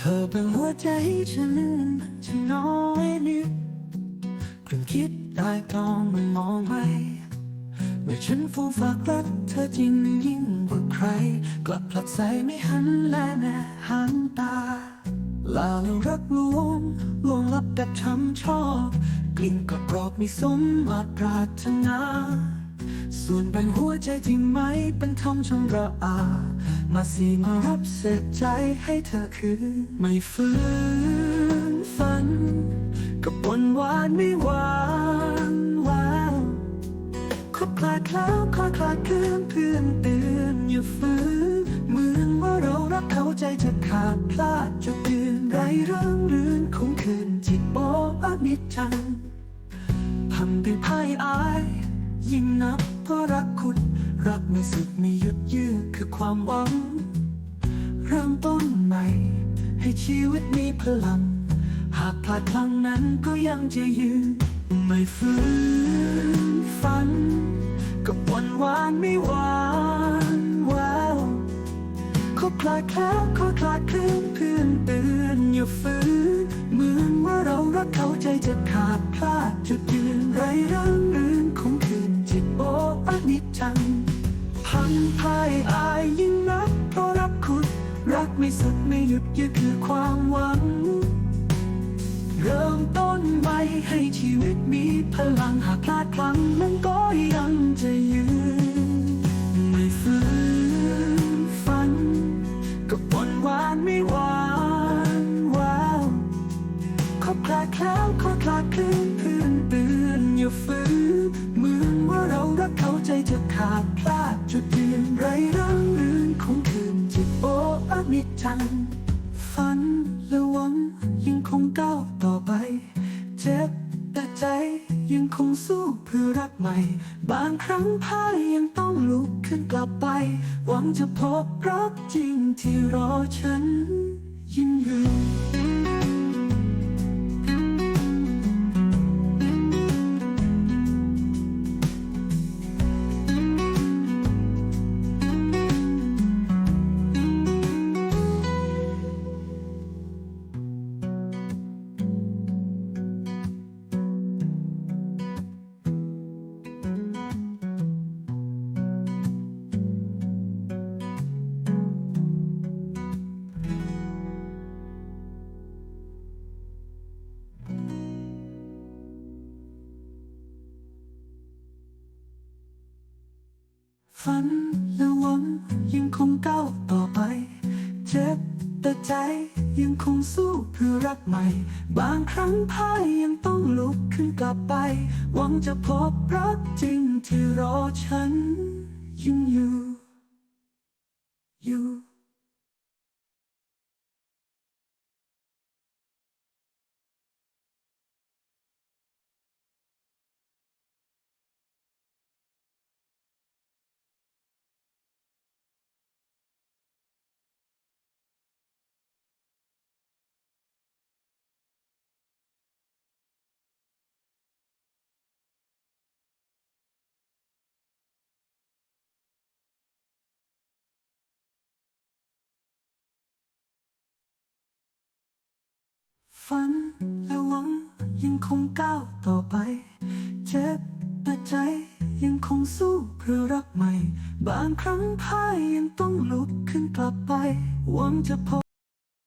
ธอเป็นหัวใจฉันฉันน้อยนิดเพิ่งคิดได้ตอนมันมองไปเมื่อฉันฟูมฝากรักเธอจริงยิ่งกว่าใคร กลับผลักใสไม่หันแลแน่หันตาลาแล้วรักลวงลวงลับแต่ทำชอบ กลิ่นก็กรอบไม่สมมาตรปรารถนา ส่วนแบ่งหัวใจที่ไม่เป็นทอมชมระอา มาสีมารับเศษใจให้เธอคือ ไม่ฟื้นฝัน กับบนหวานไม่หวานแววคบคลาดคล้าวคลาดคลาดเคลื่อนเพื่อนเตือนอย่าฟื้นเหมือนว่าเรารักเขาใจจะขาดพลาดจะเตือนไรเรื่องรื่นคงคืนจิตบอกอนิจจังทำเป็นพ่ายอาย คือความหวัง เริ่มต้นใหม่ ให้ชีวิตมีพลัง หากพลาดพลังนั้นก็ยังจะยืนไม่ฟื้นฝัน กับวันวานไม่หวานแววขาคลาดแคล้วขาคลาดเคลื่อนเพื่อนเตือนอย่าฟื้นเหมือนว่าเรารักเขาใจจะขาดพลาดจุดยืนไรเรื่อง ยุดคือความหวัง เริ่มต้นใหม่ให้ชีวิตมีพลังหากพลาดพลั้งมันก็ยังจะยืน ไม่ฟื้นฝันกับวันวานไม่หวานแววขาคลาดแคล้วขาคลาดเคลื่นเพื่อนเตือนอย่าฟื้นเหมือนว่าเรารักเขาใจจะขาดพลาดจุดยืนไรเรื่องรื่นคงคืนจิตโอ้อนิจจัง ม่บางครั้งพ่ายยังต้องลุกขึ้นกลับไป หวังจะพบรักจริงที่รอฉัน ฝันและหวังยังคงก้าวต่อไป เจ็บแต่ใจยังคงสู้เพื่อรักใหม่ บางครั้งพ่ายยังต้องลุกขึ้นกลับไป หวังจะพบรักจริงที่รอฉันยังอยู่ ฝันและหวังยังคงก้าวต่อไป เจ็บแต่ใจยังคงสู้เพื่อรักใหม่ บางครั้งพ่ายยังต้องลุกขึ้นกลับไป หวังจะพบ